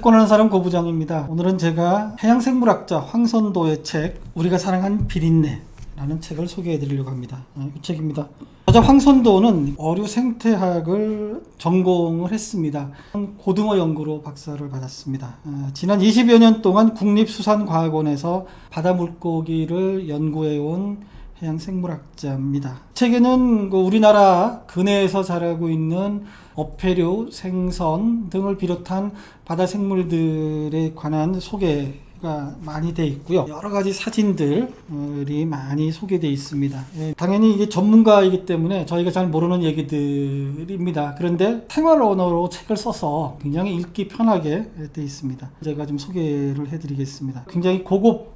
채권하는 사람 고부장입니다. 오늘은 제가 해양생물학자 황선도의 책 우리가 사랑한 비린내 라는 책을 소개해 드리려고 합니다. 어, 이 책입니다. 저자 황선도는 어류 생태학을 전공을 했습니다. 고등어 연구로 박사를 받았습니다. 어, 지난 20여 년 동안 국립수산과학원에서 바다 물고기를 연구해 온 해양 생물학자입니다. 책에는 그 우리나라 근해에서 자라고 있는 어패류, 생선 등을 비롯한 바다 생물들에 관한 소개가 많이 돼 있고요. 여러 가지 사진들이 많이 소개돼 있습니다. 예, 당연히 이게 전문가이기 때문에 저희가 잘 모르는 얘기들입니다. 그런데 생활 언어로 책을 써서 굉장히 읽기 편하게 돼 있습니다. 제가 좀 소개를 해드리겠습니다. 굉장히 고급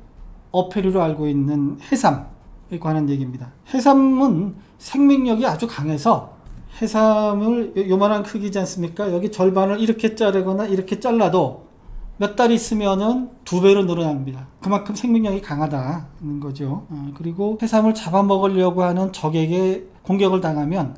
어패류로 알고 있는 해삼. 에 관한 얘기입니다. 해삼은 생명력이 아주 강해서 해삼을 요- 요만한 크기지 않습니까? 여기 절반을 이렇게 자르거나 이렇게 잘라도 몇 달 있으면은 두 배로 늘어납니다. 그만큼 생명력이 강하다는 거죠. 어, 그리고 해삼을 잡아먹으려고 하는 적에게 공격을 당하면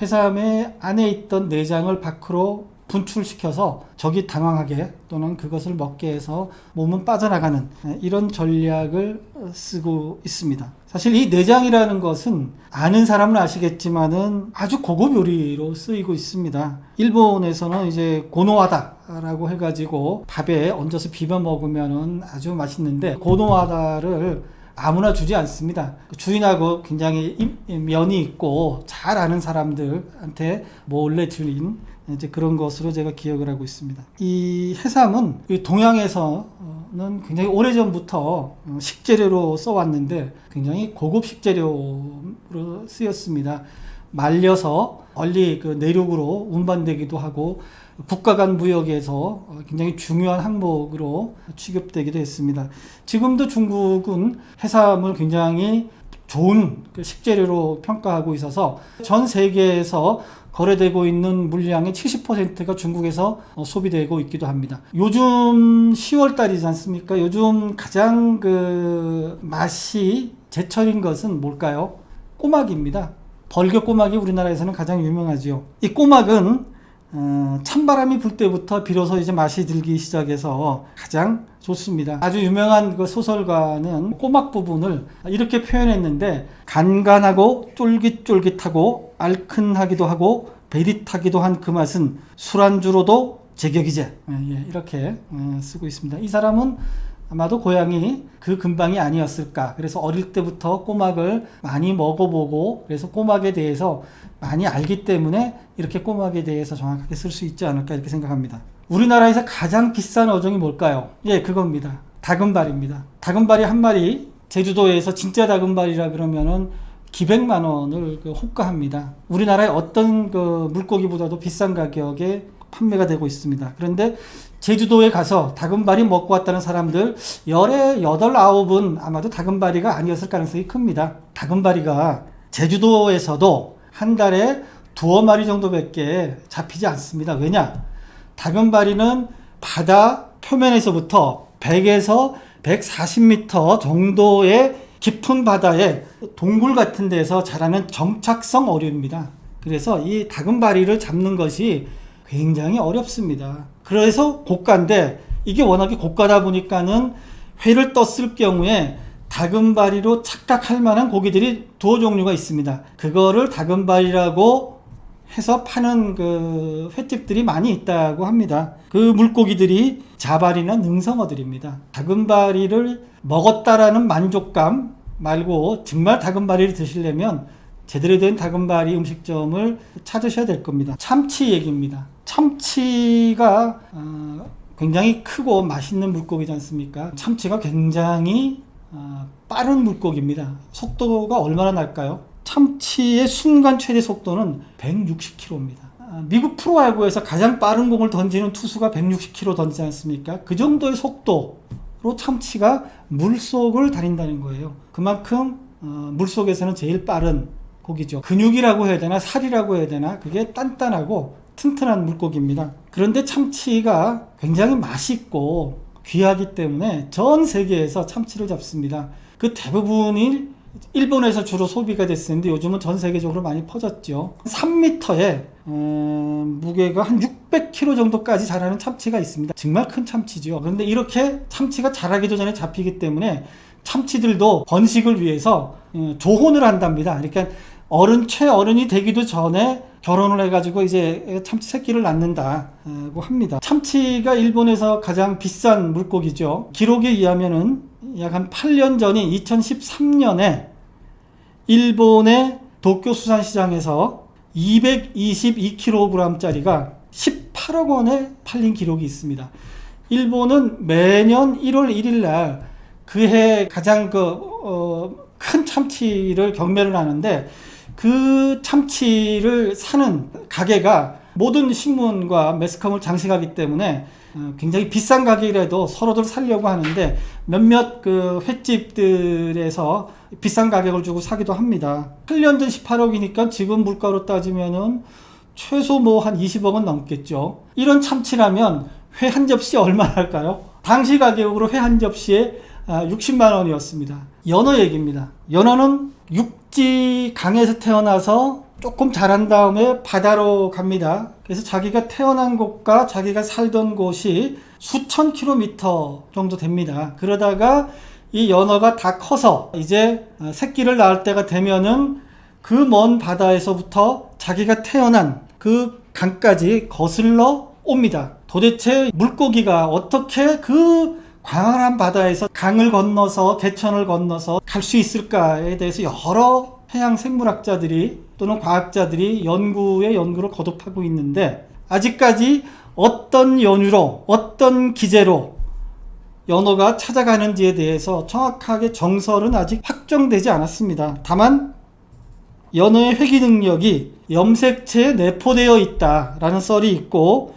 해삼의 안에 있던 내장을 밖으로 분출시켜서 적이 당황하게 또는 그것을 먹게 해서 몸은 빠져나가는 에, 이런 전략을 어, 쓰고 있습니다. 사실 이 내장이라는 것은 아는 사람은 아시겠지만은 아주 고급 요리로 쓰이고 있습니다. 일본에서는 이제 고노하다라고 해가지고 밥에 얹어서 비벼 먹으면은 아주 맛있는데 고노하다를 아무나 주지 않습니다. 그 주인하고 굉장히 임- 면이 있고 잘 아는 사람들한테 몰래 드린 이제 그런 것으로 제가 기억을 하고 있습니다. 이 해삼은 이 동양에서는 굉장히 오래전부터 어, 식재료로 써왔는데 굉장히 고급 식재료로 쓰였습니다. 말려서 멀리 그 내륙으로 운반되기도 하고 국가 간 무역에서 어, 굉장히 중요한 항목으로 취급되기도 했습니다. 지금도 중국은 해삼을 굉장히 좋은 그 식재료로 평가하고 있어서 전 세계에서 거래되고 있는 물량의 70%가 중국에서 어, 소비되고 있기도 합니다. 요즘 10월 달이지 않습니까? 요즘 가장 그 맛이 제철인 것은 뭘까요? 꼬막입니다. 벌교 꼬막이 우리나라에서는 가장 유명하지요. 이 꼬막은 어, 찬바람이 불 때부터 비로소 이제 맛이 들기 시작해서 가장 좋습니다. 아주 유명한 그 소설가는 꼬막 부분을 이렇게 표현했는데 간간하고 쫄깃쫄깃하고 알큰하기도 하고 베릿하기도 한 그 맛은 술안주로도 제격이제 예, 예, 이렇게 어, 쓰고 있습니다. 이 사람은 아마도 고향이 그 근방이 아니었을까. 그래서 어릴 때부터 꼬막을 많이 먹어보고 그래서 꼬막에 대해서 많이 알기 때문에 이렇게 꼬막에 대해서 정확하게 쓸 수 있지 않을까 이렇게 생각합니다. 우리나라에서 가장 비싼 어종이 뭘까요? 예, 그겁니다. 다금발입니다. 다금발이 한 마리 제주도에서 진짜 다금발이라 그러면은 기백만 원을 그 호가합니다. 우리나라의 어떤 그 물고기보다도 비싼 가격에 판매가 되고 있습니다. 그런데 제주도에 가서 다금바리 먹고 왔다는 사람들 열에 여덟 아홉은 아마도 다금바리가 아니었을 가능성이 큽니다. 다금바리가 제주도에서도 한 달에 두어 마리 정도밖에 잡히지 않습니다. 왜냐? 다금바리는 바다 표면에서부터 100에서 140m 정도의 깊은 바다에 동굴 같은 데서 자라는 정착성 어류입니다. 그래서 이 다금바리를 잡는 것이 굉장히 어렵습니다. 그래서 고가인데 이게 워낙에 고가다 보니까는 회를 떴을 경우에 다금바리로 착각할 만한 고기들이 두어 종류가 있습니다. 그거를 다금바리라고 해서 파는 그 횟집들이 많이 있다고 합니다. 그 물고기들이 자발이나 능성어들입니다. 다금바리를 먹었다라는 만족감 말고 정말 다금바리를 드시려면 제대로 된 다금바리 음식점을 찾으셔야 될 겁니다. 참치 얘기입니다. 참치가 어, 굉장히 크고 맛있는 물고기지 않습니까? 참치가 굉장히 어, 빠른 물고기입니다. 속도가 얼마나 날까요? 참치의 순간 최대 속도는 160km입니다. 미국 프로야구에서 가장 빠른 공을 던지는 투수가 160km 던지지 않습니까? 그 정도의 속도로 참치가 물속을 다닌다는 거예요. 그만큼 어, 물속에서는 제일 빠른 고기죠. 근육이라고 해야 되나 살이라고 해야 되나 그게 단단하고 튼튼한 물고기입니다. 그런데 참치가 굉장히 맛있고 귀하기 때문에 전 세계에서 참치를 잡습니다. 그 대부분이 일본에서 주로 소비가 됐었는데 요즘은 전 세계적으로 많이 퍼졌죠. 3m에 어, 무게가 한 600kg 정도까지 자라는 참치가 있습니다. 정말 큰 참치죠. 그런데 이렇게 참치가 자라기도 전에 잡히기 때문에 참치들도 번식을 위해서 어, 조혼을 한답니다. 그러니까 어른 최어른이 되기도 전에 결혼을 해가지고 이제 참치 새끼를 낳는다고 합니다. 참치가 일본에서 가장 비싼 물고기죠. 기록에 의하면은 약 한 8년 전인 2013년에 일본의 도쿄 수산시장에서 222kg짜리가 18억 원에 팔린 기록이 있습니다. 일본은 매년 1월 1일 날 그해 가장 그, 어, 큰 참치를 경매를 하는데 그 참치를 사는 가게가 모든 신문과 매스컴을 장식하기 때문에 어, 굉장히 비싼 가격이라도 서로들 살려고 하는데 몇몇 그 횟집들에서 비싼 가격을 주고 사기도 합니다. 8년 전 18억이니까 지금 물가로 따지면은 최소 뭐 한 20억은 넘겠죠. 이런 참치라면 회 한 접시 얼마 할까요? 당시 가격으로 회 한 접시에 60만 원이었습니다. 연어 얘기입니다. 연어는 육지 강에서 태어나서 조금 자란 다음에 바다로 갑니다. 그래서 자기가 태어난 곳과 자기가 살던 곳이 수천 킬로미터 정도 됩니다. 그러다가 이 연어가 다 커서 이제 새끼를 낳을 때가 되면은 그 먼 바다에서부터 자기가 태어난 그 강까지 거슬러 옵니다. 도대체 물고기가 어떻게 그 광활한 바다에서 강을 건너서 개천을 건너서 갈 수 있을까에 대해서 여러 해양 생물학자들이 또는 과학자들이 연구에 연구를 거듭하고 있는데 아직까지 어떤 연유로 어떤 기제로 연어가 찾아가는지에 대해서 정확하게 정설은 아직 확정되지 않았습니다. 다만 연어의 회귀 능력이 염색체에 내포되어 있다라는 썰이 있고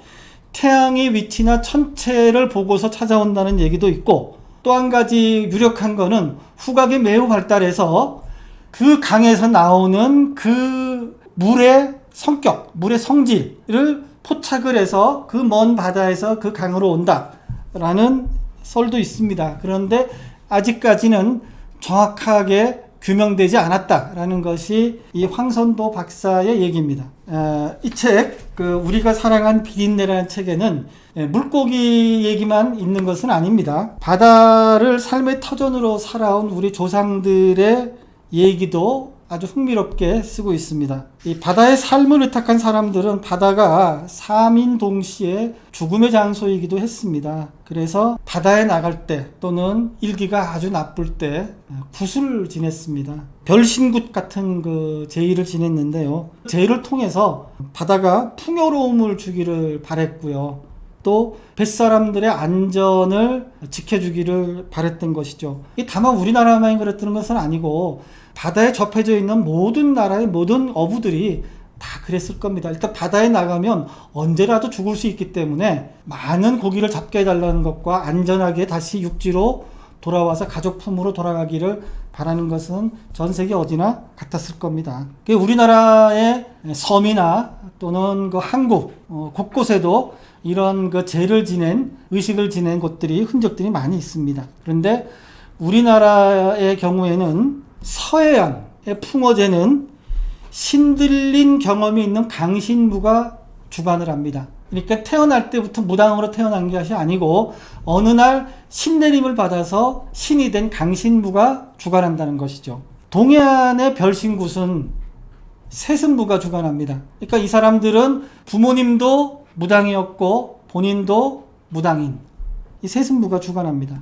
태양의 위치나 천체를 보고서 찾아온다는 얘기도 있고 또 한 가지 유력한 거는 후각이 매우 발달해서 그 강에서 나오는 그 물의 성격, 물의 성질을 포착을 해서 그 먼 바다에서 그 강으로 온다라는 썰도 있습니다. 그런데 아직까지는 정확하게 규명되지 않았다라는 것이 이 황선도 박사의 얘기입니다. 어, 이책 그 우리가 사랑한 비린내라는 책에는 예, 물고기 얘기만 있는 것은 아닙니다. 바다를 삶의 터전으로 살아온 우리 조상들의 얘기도 아주 흥미롭게 쓰고 있습니다. 이 바다의 삶을 의탁한 사람들은 바다가 삼인 동시에 죽음의 장소이기도 했습니다. 그래서 바다에 나갈 때 또는 일기가 아주 나쁠 때 굿을 지냈습니다. 별신굿 같은 그 제의를 지냈는데요. 제의를 통해서 바다가 풍요로움을 주기를 바랬고요. 또 뱃사람들의 안전을 지켜주기를 바랬던 것이죠. 이 다만 우리나라만 그랬다는 것은 아니고 바다에 접해져 있는 모든 나라의 모든 어부들이 다 그랬을 겁니다. 일단 바다에 나가면 언제라도 죽을 수 있기 때문에 많은 고기를 잡게 해달라는 것과 안전하게 다시 육지로 돌아와서 가족 품으로 돌아가기를 바라는 것은 전 세계 어디나 같았을 겁니다. 우리나라의 섬이나 또는 그 한국 어, 곳곳에도 이런 그 제를 지낸 의식을 지낸 곳들이 흔적들이 많이 있습니다. 그런데 우리나라의 경우에는 서해안의 풍어제는 신들린 경험이 있는 강신부가 주관을 합니다. 그러니까 태어날 때부터 무당으로 태어난 것이 아니고 어느 날 신내림을 받아서 신이 된 강신부가 주관한다는 것이죠. 동해안의 별신굿은 세승부가 주관합니다. 그러니까 이 사람들은 부모님도 무당이었고 본인도 무당인 이 세승부가 주관합니다.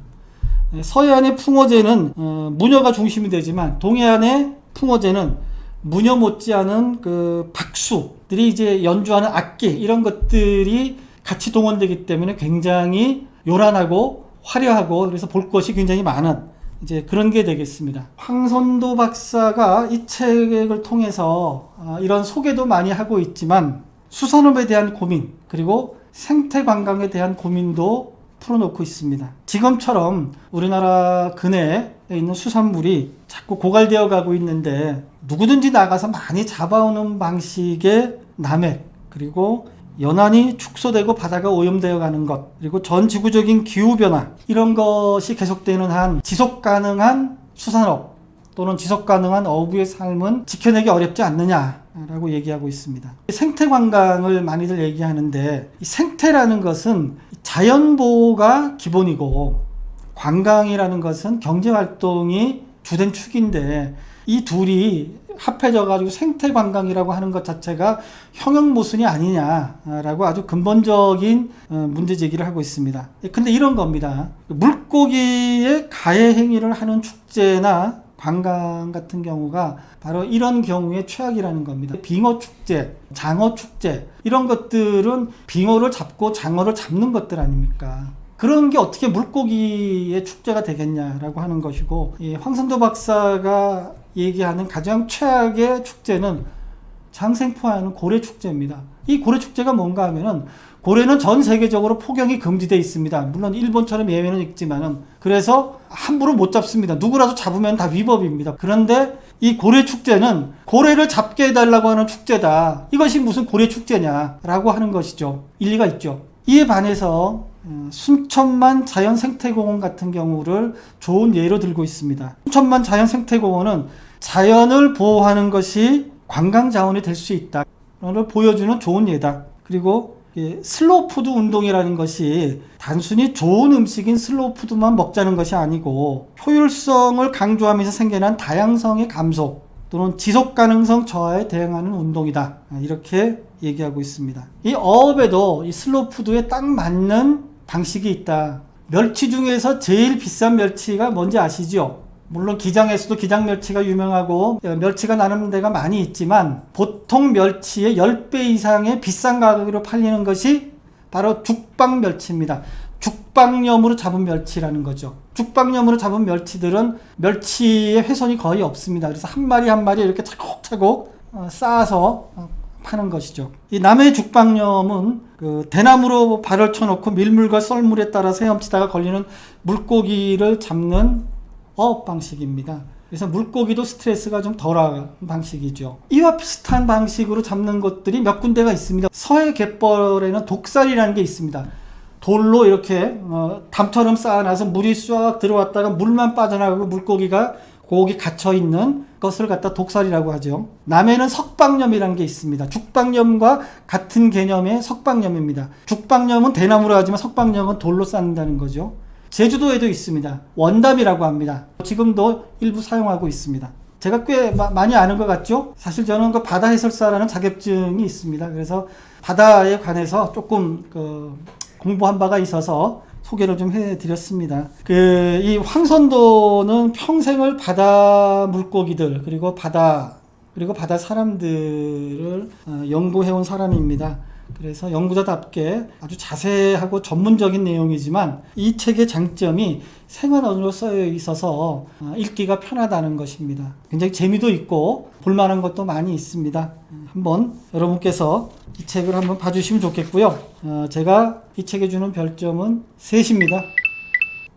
서해안의 풍어제는 어, 무녀가 중심이 되지만 동해안의 풍어제는 무녀 못지않은 그 박수들이 이제 연주하는 악기 이런 것들이 같이 동원되기 때문에 굉장히 요란하고 화려하고 그래서 볼 것이 굉장히 많은 이제 그런 게 되겠습니다. 황선도 박사가 이 책을 통해서 어, 이런 소개도 많이 하고 있지만 수산업에 대한 고민 그리고 생태 관광에 대한 고민도 풀어놓고 있습니다. 지금처럼 우리나라 근해에 있는 수산물이 자꾸 고갈되어 가고 있는데 누구든지 나가서 많이 잡아오는 방식의 남획 그리고 연안이 축소되고 바다가 오염되어 가는 것 그리고 전 지구적인 기후 변화 이런 것이 계속되는 한 지속 가능한 수산업 또는 지속 가능한 어부의 삶은 지켜내기 어렵지 않느냐라고 얘기하고 있습니다. 생태 관광을 많이들 얘기하는데 이 생태라는 것은 자연 보호가 기본이고 관광이라는 것은 경제 활동이 주된 축인데 이 둘이 합해져 가지고 생태 관광이라고 하는 것 자체가 형용 모순이 아니냐라고 아주 근본적인 어, 문제 제기를 하고 있습니다. 근데 이런 겁니다. 물고기의 가해 행위를 하는 축제나 관광 같은 경우가 바로 이런 경우에 최악이라는 겁니다. 빙어 축제, 장어 축제 이런 것들은 빙어를 잡고 장어를 잡는 것들 아닙니까? 그런 게 어떻게 물고기의 축제가 되겠냐라고 하는 것이고 이 황선도 박사가 얘기하는 가장 최악의 축제는 장생포하는 고래 축제입니다. 이 고래 축제가 뭔가 하면은 고래는 전 세계적으로 포경이 금지되어 있습니다. 물론 일본처럼 예외는 있지만은 그래서 함부로 못 잡습니다. 누구라도 잡으면 다 위법입니다. 그런데 이 고래 축제는 고래를 잡게 해달라고 하는 축제다. 이것이 무슨 고래 축제냐라고 하는 것이죠. 일리가 있죠. 이에 반해서 어, 순천만 자연생태공원 같은 경우를 좋은 예로 들고 있습니다. 순천만 자연생태공원은 자연을 보호하는 것이 관광 자원이 될 수 있다. 를 보여주는 좋은 예다. 그리고 이 슬로우푸드 운동이라는 것이 단순히 좋은 음식인 슬로우푸드만 먹자는 것이 아니고 효율성을 강조하면서 생겨난 다양성의 감소 또는 지속 가능성 저하에 대응하는 운동이다. 이렇게 얘기하고 있습니다. 이 어업에도 이 슬로우푸드에 딱 맞는 방식이 있다. 멸치 중에서 제일 비싼 멸치가 뭔지 아시죠? 물론 기장에서도 기장 멸치가 유명하고 어, 멸치가 나는 데가 많이 있지만 보통 멸치의 10배 이상의 비싼 가격으로 팔리는 것이 바로 죽방 멸치입니다. 죽방염으로 잡은 멸치라는 거죠. 죽방염으로 잡은 멸치들은 멸치의 훼손이 거의 없습니다. 그래서 한 마리 한 마리 이렇게 차곡차곡 어, 쌓아서 어, 파는 것이죠. 이 남해 죽방염은 그 대나무로 발을 쳐놓고 밀물과 썰물에 따라 헤엄치다가 걸리는 물고기를 잡는 어업 방식입니다. 그래서 물고기도 스트레스가 좀 덜한 방식이죠. 이와 비슷한 방식으로 잡는 것들이 몇 군데가 있습니다. 서해 갯벌에는 독살이라는 게 있습니다. 돌로 이렇게 어, 담처럼 쌓아놔서 물이 쏙 들어왔다가 물만 빠져나가고 물고기가 거기 갇혀 있는 것을 갖다 독살이라고 하죠. 남해는 석방염이라는 게 있습니다. 죽방염과 같은 개념의 석방염입니다. 죽방염은 대나무로 하지만 석방염은 돌로 쌓는다는 거죠. 제주도에도 있습니다. 원담이라고 합니다. 지금도 일부 사용하고 있습니다. 제가 꽤 마- 많이 아는 것 같죠? 사실 저는 그 바다 해설사라는 자격증이 있습니다. 그래서 바다에 관해서 조금 그 공부한 바가 있어서 소개를 좀 해드렸습니다. 그 이 황선도는 평생을 바다 물고기들 그리고 바다 그리고 바다 사람들을 어, 연구해온 사람입니다. 그래서 연구자답게 아주 자세하고 전문적인 내용이지만 이 책의 장점이 생활 언어로 쓰여 있어서 어, 읽기가 편하다는 것입니다. 굉장히 재미도 있고 볼만한 것도 많이 있습니다. 어, 한번 여러분께서 이 책을 한번 봐주시면 좋겠고요. 어, 제가 이 책에 주는 별점은 셋입니다.